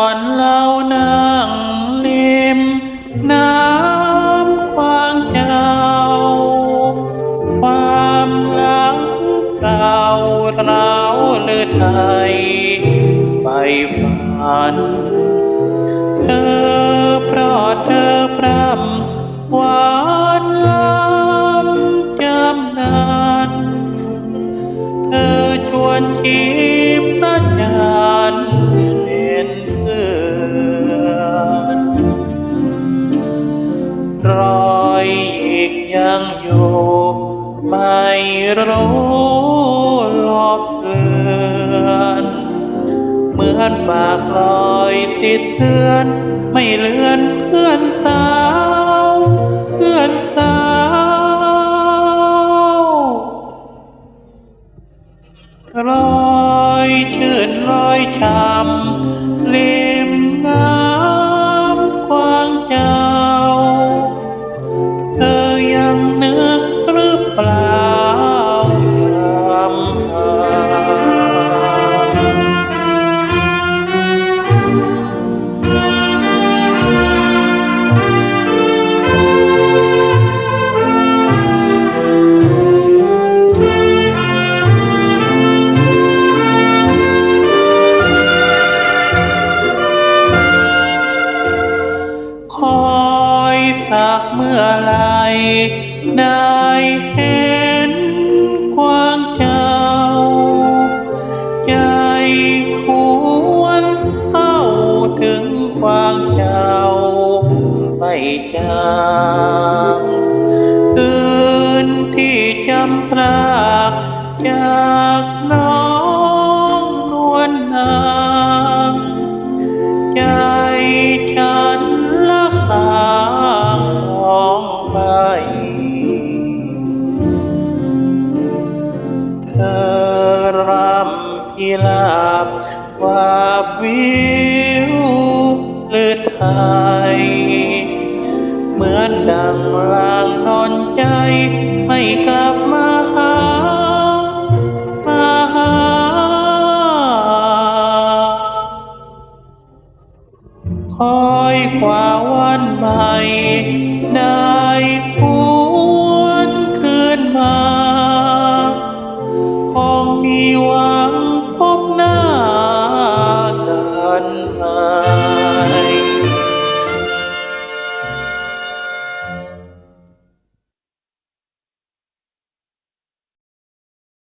อนเรานั่งริมน้ำกวางเจ้า ความหลังเก่าเราเลือไทย ไปฝัน เธอเพราะเธอพรำหวานล้ำจำนาน เธอชวนชี อยู่ ไม่รู้หลบเลือนเหมือนฝากรอยติดเตือน ไม่เลือนเพื่อนสาวเพื่อนสาวรอยชื่นรอยช้ำ สักเมื่อไหรได้เห็นกวางเจ้า ใจควรเศร้าถึงกวางเจ้าไม่จางคืนที่จำพรากจากน้อง วิวเลือดไทย เหมือนดังลางนอนใจไม่กลับมาหา มาหา คอยกว่าวันใหม่ได้